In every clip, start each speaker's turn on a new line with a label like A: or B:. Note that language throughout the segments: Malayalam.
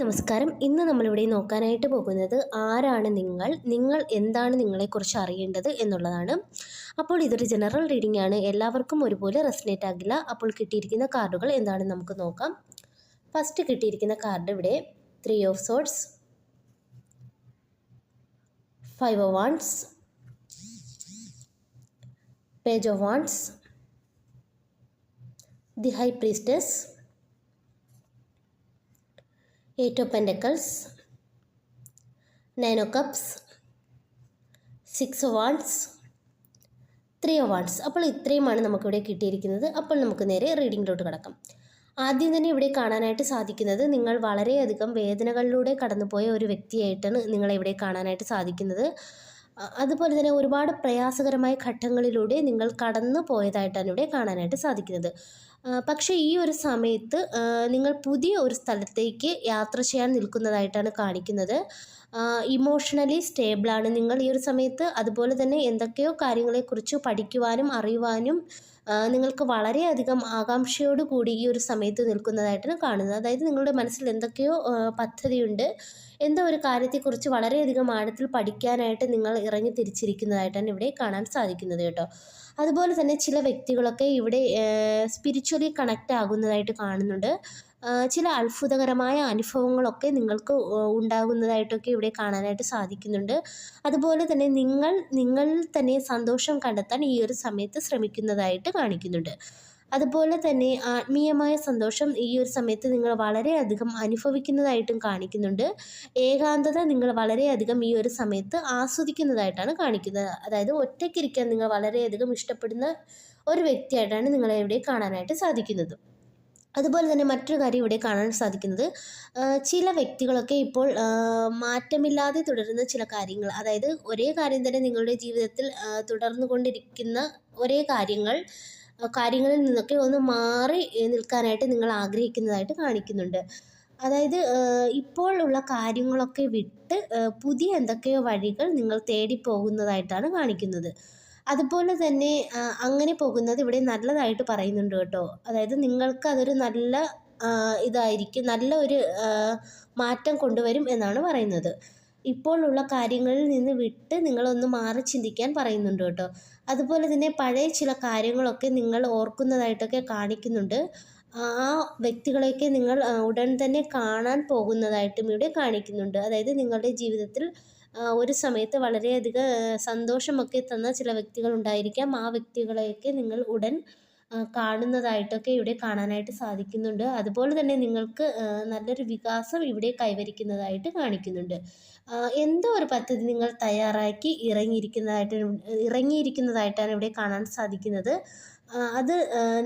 A: നമസ്കാരം. ഇന്ന് നമ്മളിവിടെ നോക്കാനായിട്ട് പോകുന്നത് ആരാണ് നിങ്ങൾ നിങ്ങൾ എന്താണ് നിങ്ങളെക്കുറിച്ച് അറിയേണ്ടത് എന്നുള്ളതാണ്. അപ്പോൾ ഇതൊരു ജനറൽ റീഡിംഗ് ആണ്. എല്ലാവർക്കും ഒരുപോലെ റെസിനേറ്റ് ആകില്ല. അപ്പോൾ കിട്ടിയിരിക്കുന്ന കാർഡുകൾ എന്താണെന്ന് നമുക്ക് നോക്കാം. ഫസ്റ്റ് കിട്ടിയിരിക്കുന്ന കാർഡ് ഇവിടെ. Three of swords five of wands page of wands the high priestess eight of pentacles nine of cups six of wands three of wands അപ്പോൾ ഇത്രയുമാണ് നമുക്കിവിടെ കിട്ടിയിരിക്കുന്നത്. അപ്പോൾ നമുക്ക് നേരെ റീഡിങ്ങിലോട്ട് കിടക്കാം. ആദ്യം തന്നെ ഇവിടെ കാണാനായിട്ട് സാധിക്കുന്നത് നിങ്ങൾ വളരെയധികം വേദനകളിലൂടെ കടന്നുപോയ ഒരു വ്യക്തിയായിട്ടാണ് നിങ്ങളെ ഇവിടെ കാണാനായിട്ട് സാധിക്കുന്നത്. അതുപോലെ തന്നെ ഒരുപാട് പ്രയാസകരമായ ഘട്ടങ്ങളിലൂടെ നിങ്ങൾ കടന്നു പോയതായിട്ടാണ് ഇവിടെ കാണാനായിട്ട് സാധിക്കുന്നത്. പക്ഷേ ഈ ഒരു സമയത്ത് നിങ്ങൾ പുതിയ ഒരു സ്ഥലത്തേക്ക് യാത്ര ചെയ്യാൻ നിൽക്കുന്നതായിട്ടാണ് കാണിക്കുന്നത്. ഇമോഷണലി സ്റ്റേബിളാണ് നിങ്ങൾ ഈ ഒരു സമയത്ത് അതുപോലെ തന്നെ എന്തൊക്കെയോ കാര്യങ്ങളെക്കുറിച്ച് പഠിക്കുവാനും അറിയുവാനും നിങ്ങൾക്ക് വളരെയധികം ആകാംക്ഷയോട് കൂടി ഈ ഒരു സമയത്ത് നിൽക്കുന്നതായിട്ടാണ് കാണുന്നത്. അതായത് നിങ്ങളുടെ മനസ്സിൽ എന്തൊക്കെയോ പദ്ധതിയുണ്ട്. എന്തോ ഒരു കാര്യത്തെക്കുറിച്ച് വളരെയധികം ആഴത്തിൽ പഠിക്കാനായിട്ട് നിങ്ങൾ ഇറങ്ങി തിരിച്ചിരിക്കുന്നതായിട്ടാണ് ഇവിടെ കാണാൻ സാധിക്കുന്നത് കേട്ടോ. അതുപോലെ തന്നെ ചില വ്യക്തികളൊക്കെ ഇവിടെ സ്പിരിച്വലി കണക്റ്റ് ആകുന്നതായിട്ട് കാണുന്നുണ്ട്. ചില അത്ഭുതകരമായ അനുഭവങ്ങളൊക്കെ നിങ്ങൾക്ക് ഉണ്ടാകുന്നതായിട്ടൊക്കെ ഇവിടെ കാണാനായിട്ട് സാധിക്കുന്നുണ്ട്. അതുപോലെ തന്നെ നിങ്ങൾ നിങ്ങളിൽ തന്നെ സന്തോഷം കണ്ടെത്താൻ ഈ ഒരു സമയത്ത് ശ്രമിക്കുന്നതായിട്ട് കാണിക്കുന്നുണ്ട്. അതുപോലെ തന്നെ ആത്മീയമായ സന്തോഷം ഈ ഒരു സമയത്ത് നിങ്ങൾ വളരെയധികം അനുഭവിക്കുന്നതായിട്ടും കാണിക്കുന്നുണ്ട്. ഏകാന്തത നിങ്ങൾ വളരെയധികം ഈ ഒരു സമയത്ത് ആസ്വദിക്കുന്നതായിട്ടാണ് കാണിക്കുന്നത്. അതായത് ഒറ്റയ്ക്കിരിക്കാൻ നിങ്ങൾ വളരെയധികം ഇഷ്ടപ്പെടുന്ന ഒരു വ്യക്തിയായിട്ടാണ് നിങ്ങളെ ഇവിടെ കാണാനായിട്ട് സാധിക്കുന്നത്. അതുപോലെ തന്നെ മറ്റൊരു കാര്യം ഇവിടെ കാണാൻ സാധിക്കുന്നത് ചില വ്യക്തികളൊക്കെ ഇപ്പോൾ മാറ്റമില്ലാതെ തുടരുന്ന ചില കാര്യങ്ങൾ അതായത് ഒരേ കാര്യം തന്നെ നിങ്ങളുടെ ജീവിതത്തിൽ തുടർന്നു കൊണ്ടിരിക്കുന്ന ഒരേ കാര്യങ്ങൾ കാര്യങ്ങളിൽ നിന്നൊക്കെ ഒന്ന് മാറി നിൽക്കാനായിട്ട് നിങ്ങൾ ആഗ്രഹിക്കുന്നതായിട്ട് കാണിക്കുന്നുണ്ട്. അതായത് ഇപ്പോൾ ഉള്ള കാര്യങ്ങളൊക്കെ വിട്ട് പുതിയ എന്തൊക്കെയോ വഴികൾ നിങ്ങൾ തേടി പോകുന്നതായിട്ടാണ് കാണിക്കുന്നത്. അതുപോലെ തന്നെ അങ്ങനെ പോകുന്നത് ഇവിടെ നല്ലതായിട്ട് പറയുന്നുണ്ട് കേട്ടോ. അതായത് നിങ്ങൾക്ക് അതൊരു നല്ല ഇതായിരിക്കും നല്ല ഒരു മാറ്റം കൊണ്ടുവരും എന്നാണ് പറയുന്നത്. ഇപ്പോഴുള്ള കാര്യങ്ങളിൽ നിന്ന് വിട്ട് നിങ്ങളൊന്ന് മാറി ചിന്തിക്കാൻ പറയുന്നുണ്ട് കേട്ടോ. അതുപോലെ തന്നെ പഴയ ചില കാര്യങ്ങളൊക്കെ നിങ്ങൾ ഓർക്കുന്നതായിട്ടൊക്കെ കാണിക്കുന്നുണ്ട്. ആ വ്യക്തികളെയൊക്കെ നിങ്ങൾ ഉടൻ തന്നെ കാണാൻ പോകുന്നതായിട്ടും ഇവിടെ കാണിക്കുന്നുണ്ട്. അതായത് നിങ്ങളുടെ ജീവിതത്തിൽ ഒരു സമയത്ത് വളരെയധികം സന്തോഷമൊക്കെ തന്ന ചില വ്യക്തികൾ ഉണ്ടായിരിക്കാം. ആ വ്യക്തികളെയൊക്കെ നിങ്ങൾ ഉടൻ കാണുന്നതായിട്ടൊക്കെ ഇവിടെ കാണാനായിട്ട് സാധിക്കുന്നുണ്ട്. അതുപോലെ തന്നെ നിങ്ങൾക്ക് നല്ലൊരു വികാസം ഇവിടെ കൈവരിക്കുന്നതായിട്ട് കാണിക്കുന്നുണ്ട്. എന്തോ ഒരു പദ്ധതി നിങ്ങൾ തയ്യാറാക്കി ഇറങ്ങിയിരിക്കുന്നതായിട്ട് ഇറങ്ങിയിരിക്കുന്നതായിട്ടാണ് ഇവിടെ കാണാൻ സാധിക്കുന്നത്. അത്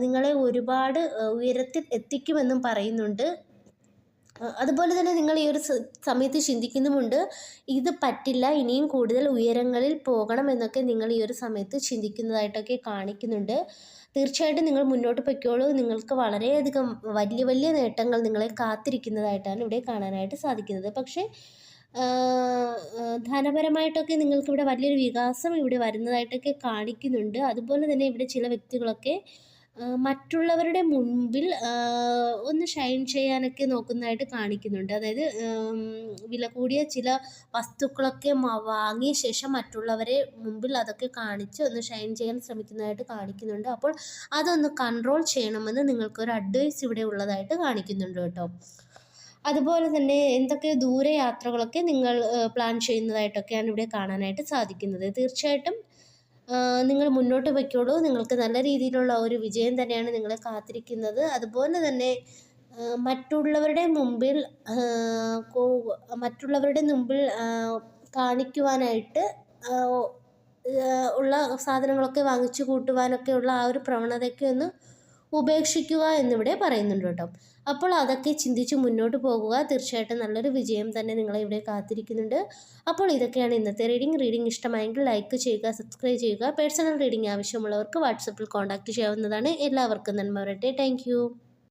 A: നിങ്ങളെ ഒരുപാട് ഉയരത്തിൽ എത്തിക്കുമെന്നും പറയുന്നുണ്ട്. അതുപോലെ തന്നെ നിങ്ങൾ ഈ ഒരു സമയത്ത് ചിന്തിക്കുന്നുമുണ്ട് ഇത് പറ്റില്ല ഇനിയും കൂടുതൽ ഉയരങ്ങളിൽ പോകണം എന്നൊക്കെ നിങ്ങൾ ഈ ഒരു സമയത്ത് ചിന്തിക്കുന്നതായിട്ടൊക്കെ കാണിക്കുന്നുണ്ട്. തീർച്ചയായിട്ടും നിങ്ങൾ മുന്നോട്ട് പൊയ്ക്കോളൂ. നിങ്ങൾക്ക് വളരെയധികം വലിയ വലിയ നേട്ടങ്ങൾ നിങ്ങളെ കാത്തിരിക്കുന്നതായിട്ടാണ് ഇവിടെ കാണാനായിട്ട് സാധിക്കുന്നത്. പക്ഷേ ധനപരമായിട്ടൊക്കെ നിങ്ങൾക്ക് ഇവിടെ വലിയൊരു വികാസം ഇവിടെ വരുന്നതായിട്ടൊക്കെ കാണിക്കുന്നുണ്ട്. അതുപോലെ തന്നെ ഇവിടെ ചില വ്യക്തികളൊക്കെ മറ്റുള്ളവരുടെ മുൻപിൽ ഒന്ന് ഷൈൻ ചെയ്യാനൊക്കെ നോക്കുന്നതായിട്ട് കാണിക്കുന്നുണ്ട്. അതായത് വില കൂടിയ ചില വസ്തുക്കളൊക്കെ വാങ്ങിയ ശേഷം മറ്റുള്ളവരെ മുമ്പിൽ അതൊക്കെ കാണിച്ച് ഒന്ന് ഷൈൻ ചെയ്യാൻ ശ്രമിക്കുന്നതായിട്ട് കാണിക്കുന്നുണ്ട്. അപ്പോൾ അതൊന്ന് കൺട്രോൾ ചെയ്യണമെന്ന് നിങ്ങൾക്കൊരു അഡ്വൈസ് ഇവിടെ ഉള്ളതായിട്ട് കാണിക്കുന്നുണ്ട് കേട്ടോ. അതുപോലെ തന്നെ എന്തൊക്കെ ദൂര യാത്രകളൊക്കെ നിങ്ങൾ പ്ലാൻ ചെയ്യുന്നതായിട്ടൊക്കെയാണ് ഇവിടെ കാണാനായിട്ട് സാധിക്കുന്നത്. തീർച്ചയായിട്ടും നിങ്ങൾ മുന്നോട്ട് വയ്ക്കോളൂ നിങ്ങൾക്ക് നല്ല രീതിയിലുള്ള ഒരു വിജയം തന്നെയാണ് നിങ്ങളെ കാത്തിരിക്കുന്നത്. അതുപോലെ തന്നെ മറ്റുള്ളവരുടെ മുമ്പിൽ മറ്റുള്ളവരുടെ മുമ്പിൽ കാണിക്കുവാനായിട്ട് ഉള്ള സാധനങ്ങളൊക്കെ വാങ്ങിച്ചു കൂട്ടുവാനൊക്കെ ഉള്ള ആ ഒരു പ്രവണതയൊക്കെ ഒന്ന് ഉപേക്ഷിക്കുക എന്നിവിടെ പറയുന്നുണ്ട് കേട്ടോ. അപ്പോൾ അതൊക്കെ ചിന്തിച്ച് മുന്നോട്ട് പോകുക. തീർച്ചയായിട്ടും നല്ലൊരു വിജയം തന്നെ നിങ്ങളെ ഇവിടെ കാത്തിരിക്കുന്നുണ്ട്. അപ്പോൾ ഇതൊക്കെയാണ് ഇന്നത്തെ റീഡിംഗ് റീഡിംഗ് ഇഷ്ടമായെങ്കിൽ ലൈക്ക് ചെയ്യുക സബ്സ്ക്രൈബ് ചെയ്യുക. പേഴ്സണൽ റീഡിംഗ് ആവശ്യമുള്ളവർക്ക് വാട്സപ്പിൽ കോൺടാക്ട് ചെയ്യാവുന്നതാണ്. എല്ലാവർക്കും നന്മ വരട്ടെ. താങ്ക്